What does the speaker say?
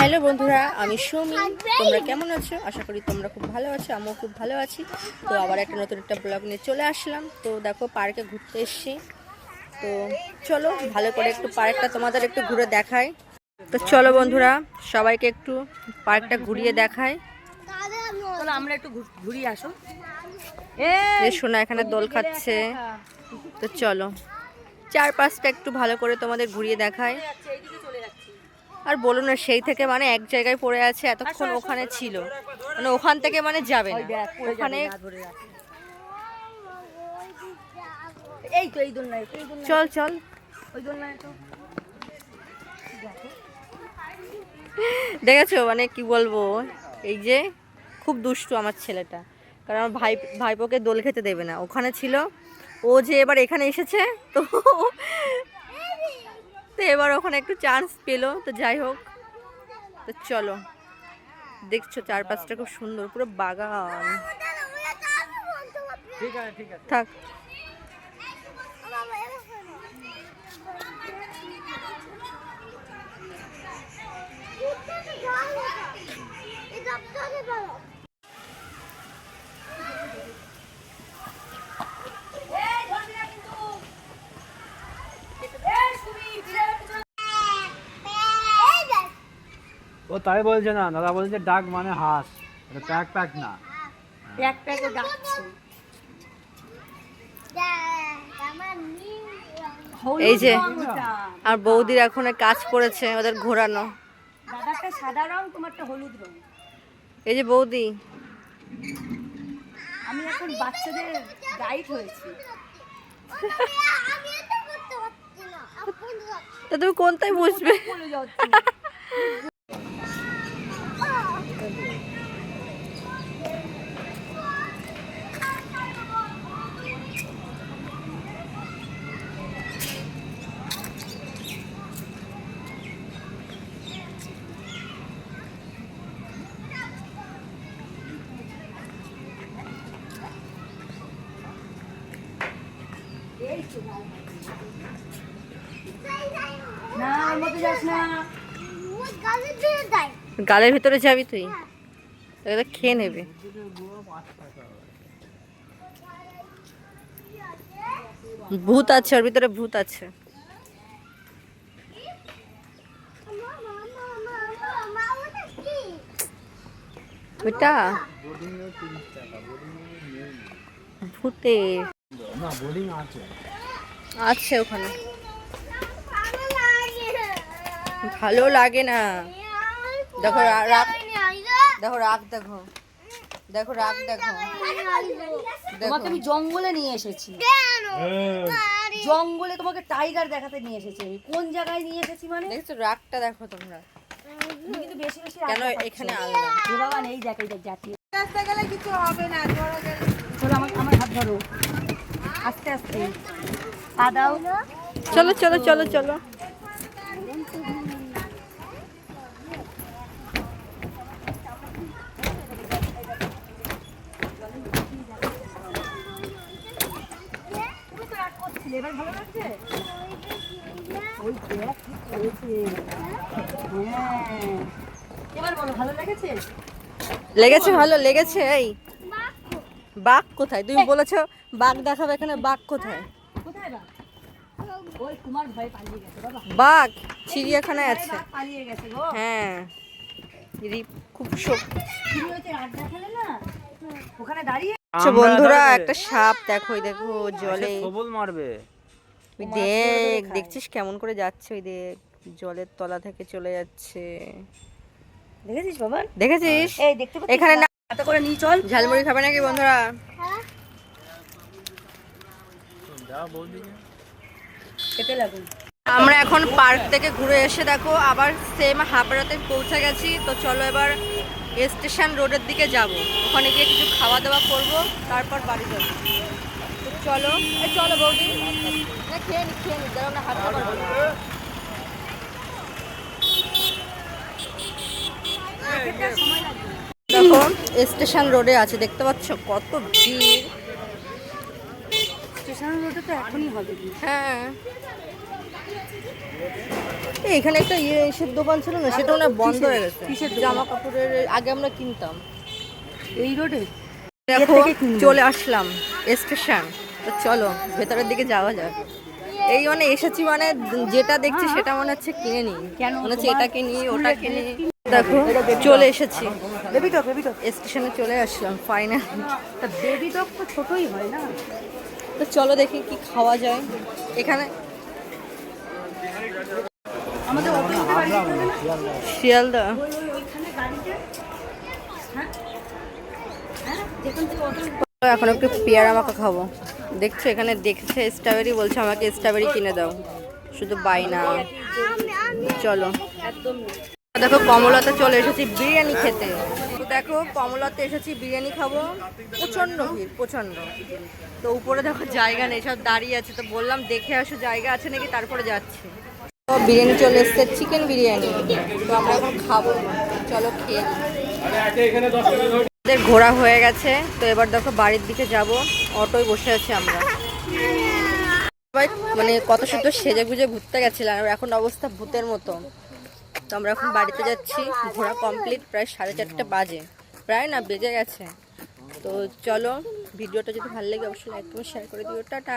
Hello বন্ধুরা আমি সৌমি। তোমরা কেমন আছো? আশা করি তোমরা খুব ভালো আছো আমিও খুব ভালো আছি। তো আবার একটা নতুন একটা ব্লগ নিয়ে চলে আসলাম। তো দেখো পার্কে ঘুরতে এসেছি। তো চলো ভালো করে একটু পার্কটা তোমাদের একটু ঘুরে দেখাই। তো চলো বন্ধুরা সবাইকে একটু পার্কটা ঘুরিয়ে দেখাই। চলো আমরা একটু ঘুরিয়ে আসো। সোনা এখানে দোল খাচ্ছে। তো চলো চারপাশটা একটু ভালো করে তোমাদের ঘুরিয়ে দেখাই। আর বলো না সেই থেকে মানে এক জায়গায় পড়ে আছে এতক্ষণ ওখানে ছিল। মানে ওখান থেকে মানে যাবে না। ওখানে এই তো এই দোলনায় চল চল। ওই দোলনায় তো। দেখেছ? মানে কি বলব? এই যে খুব দুষ্টু আমার ছেলেটা। কারণ আমার ভাই ভাইপোকে দোল খেতে দেবে না। ওখানে ছিল। ও যে এবার এখানে এসেছে তো তো এবার ওখানে একটু চান্স পেল। তো যাই হোক তো চলো। দেখছ চারপাশটা খুব সুন্দর পুরো বাগান। থাক। তাই বলছে না দাদা বলছে ডাক মানে হাঁস। এটা প্যাক প্যাক না। প্যাক প্যাক ও ডাকছে এই যে আর বৌদির এখন কাজ করেছে ওদের ঘোরানো। দাদারটা সাদা রং তোমারটা হলুদ রং। এই যে বৌদি। আমি এখন বাচ্চাদের গাইড হয়েছি। তা তুমি কোনটাই বসবে? গালের ভিতরে যাবি তুই? খেয়ে নেবে। ভূত আছে ওর ভিতরে ভূত আছে। ওইটা? ভূতের না বোর্ডিং আছে। আছে ওখানে। ভালো লাগে না। দেখো রাগ দেখো রাগ দেখো। দেখো রাগ দেখো। দেখো। তোমাকে আমি জঙ্গলে নিয়ে এসেছি। জঙ্গলে তোমাকে টাইগার দেখাতে নিয়ে এসেছি কোন জায়গায় নিয়ে এসেছি মানে? দেখছ রাগটা দেখো তোমরা। তুমি কিন্তু বেশি বেশি কেন এখানে আলাদা বাবা নেই দেখো এই দেখ জাতীয়। চলো আমার আমার হাত ধরো। আস্তে আস্তে। পা দাও। চলো চলো চলো চলো। এবার ভালো লাগছে? ওই দেখ কি হ্যাঁ। এবার বলো ভালো লেগেছে? লেগেছে ভালো লেগেছে এই। বাঘ কোথায়? তুমি বলেছ বাঘ দেখাবে এখানে বাঘ কোথায়? কোথায় বা ওই তোমার ভয় পালিয়ে গেছে বাবা। বাঘ চিড়িয়াখানায় আছে। বাঘ পালিয়ে গেছে গো। হ্যাঁ। খুব শোক তুমি ওই যে আড্ডা খেলে না ওখানে দাঁড়িয়ে আচ্ছা বন্ধুরা একটা সাপ দেখো ওই দেখো জলে। সবল মারবে। ওই দেখ দেখছিস কেমন করে যাচ্ছে ওই দেখ জলের তলা থেকে চলে যাচ্ছে। দেখেছিস বাবা? দেখেছিস? এই দেখতে এখানে না? করে নিয়ে চল। ঝালমুড়ি খাবে নাকি বন্ধুরা যা বৌদি খেতে লাগুন। আমরা এখন পার্ক থেকে ঘুরে এসে দেখো আবার সেম হাবড়াতে পৌঁছে গেছি। তো চলো এবার স্টেশন রোডের দিকে যাব। ওখানে গিয়ে কিছু খাওয়া দাওয়া করব তারপর বাড়ি যাব। তো চলো এ চলো বৌদি। না খেয়ে নি খেয়ে নি হাঁটতে পারব দেখো স্টেশন রোডে আছে দেখতে পাচ্ছ? কত ভিড়। স্টেশন রোডে তো এখনই হবে। হ্যাঁ। এখানে একটা ইয়ে দোকান ছিল না সেটা মনে হয় বন্ধ হয়ে গেছে। জামা কাপড়ের আগে আমরা কিনতাম। এই রোডে? দেখো চলে আসলাম স্টেশন। তো চলো ভেতরের দিকে যাওয়া যাক। এই মানে এসেছি মানে যেটা দেখছি সেটা মনে হচ্ছে কিনে নি মনে হচ্ছে এটা কিনি ওটা কিনি দেখো চলে এসেছি। বেবি ডগ বেবি ডগ স্টেশনে চলে আসলাম ফাইনাল তা বেবি ডগ তো ছোটই হয় না? তো চলো দেখি কি খাওয়া যায়। এখানে? শিয়ালদা। হ্যাঁ হ্যাঁ এখন একটু পেয়ারা মাখা খাব। দেখছ এখানে দেখছে স্ট্রবেরি বলছে আমাকে স্ট্রবেরি কিনে দাও। শুধু বাই না। চলো। দেখো কমলাতে চলে এসেছি বিরিয়ানি খেতে। দেখো, কমলাতে এসেছি, বিরিয়ানি খাব। প্রচণ্ড ভিড়, প্রচণ্ড। তো উপরে দেখো, জায়গা নেই, সব দাঁড়িয়ে আছে। তো বললাম, দেখে আসো, জায়গা আছে নাকি? তারপরে যাচ্ছি। তো বিরিয়ানি চলে এসছে চিকেন বিরিয়ানি। তো আমরা এখন খাব। চলো খেয়ে আমাদের ঘোরা হয়ে গেছে। তো এবার দেখো, বাড়ির দিকে যাব। অটোয় বসে আছি আমরা। সবাই মানে কত সুন্দর সেজে গুজে ঘুরতে গেছিলাম। এখন অবস্থা ভূতের মতো। তো আমরা এখন বাড়িতে যাচ্ছি। ঘোরা কমপ্লিট প্রায় সাড়ে চারটে বাজে। প্রায় না, বেজে গেছে। তো চলো, ভিডিওটা যদি ভালো লাগে, অবশ্যই লাইক করে শেয়ার করে দিও। টাটা।